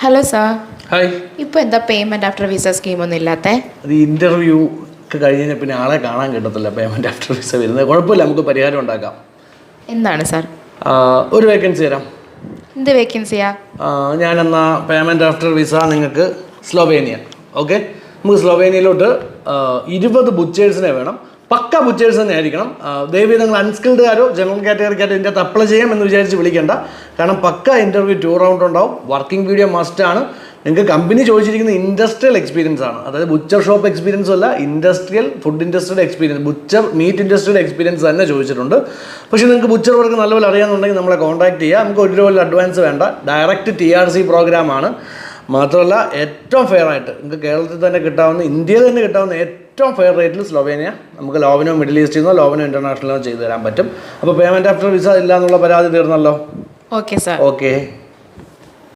Hello sir hi ഇപ്പോൾ എന്താ payment after visa സ്കീമൊന്നും ഇല്ലാത്തേ? അത് ഇന്റർവ്യൂ ഒക്കെ കഴിഞ്ഞാൽ പിന്നെ ആളെ കാണാൻ കിട്ടത്തില്ല പേയ്മെന്റ് ആഫ്റ്റർ വിസ വരുന്നത്. കുഴപ്പമില്ല നമുക്ക് പരിഹാരം ഉണ്ടാക്കാം. എന്താണ് സാർ ആ, ഒരു വേക്കൻസി തരാം. എന്ത് വേക്കൻസിയാ ആ, എന്നാ പേയ്മെന്റ് ആഫ്റ്റർ വിസ നിങ്ങൾക്ക് സ്ലോവേനിയ ഓക്കെ നമുക്ക് സ്ലോവേനിയയിലോട്ട് ആ, ഇരുപത് ബുച്ചേഴ്സിനെ വേണം. പക്ക ബുച്ചേഴ്സ് തന്നെ ആയിരിക്കണം. ദയവ് നിങ്ങൾ അൺസ്കിൽഡുകാരോ ജനറൽ കാറ്റഗറിക്കാരോ ഇതിന്റെ അപ്ലൈ ചെയ്യാം എന്ന് വിചാരിച്ച് വിളിക്കേണ്ട. കാരണം പക്ക ഇന്റർവ്യൂ ടു റൗണ്ട് ഉണ്ടാവും. വർക്കിംഗ് വീഡിയോ മസ്റ്റ് ആണ്. നിങ്ങൾക്ക് കമ്പനി ചോദിച്ചിരിക്കുന്ന ഇൻഡസ്ട്രിയൽ എക്സ്പീരിയൻസ് ആണ്. അതായത് ബുച്ചർ ഷോപ്പ് എക്സ്പീരിയൻസ് അല്ല ഇൻഡസ്ട്രിയൽ ഫുഡ് ഇൻഡസ്ട്രിയുടെ എക്സ്പീരിയൻസ് ബുച്ചർ മീറ്റ് ഇൻഡസ്ട്രിയുടെ എക്സ്പീരിയൻസ് തന്നെ ചോദിച്ചിട്ടുണ്ട്. പക്ഷേ നിങ്ങൾക്ക് ബുച്ചർ വർക്ക് നല്ലപോലെ അറിയാമെന്നുണ്ടെങ്കിൽ നമ്മളെ കോൺടാക്ട് ചെയ്യുക നമുക്ക് ഒരു രൂപ അഡ്വാൻസ് വേണ്ട ഡയറക്റ്റ് ടി ആർ സി പ്രോഗ്രാമാണ് മാത്രമല്ല ഏറ്റവും ഫെയർ ആയിട്ട് നിങ്ങൾക്ക് കേരളത്തിൽ തന്നെ കിട്ടാവുന്ന ഇന്ത്യയിൽ തന്നെ കിട്ടാവുന്ന ഏറ്റവും ഫെയർ റേറ്റിൽ സ്ലോവേനിയ. നമുക്ക് ലോവനോ മിഡിൽ ഈസ്റ്റിൽ നിന്നോ ലോവനോ ഇന്റർനാഷണലോ ചെയ്തു തരാൻ പറ്റും. അപ്പോൾ പേയ്മെന്റ് ആഫ്റ്റർ വിസ ഇല്ല എന്നുള്ള പരാതി തീർന്നല്ലോ? Okay sir okay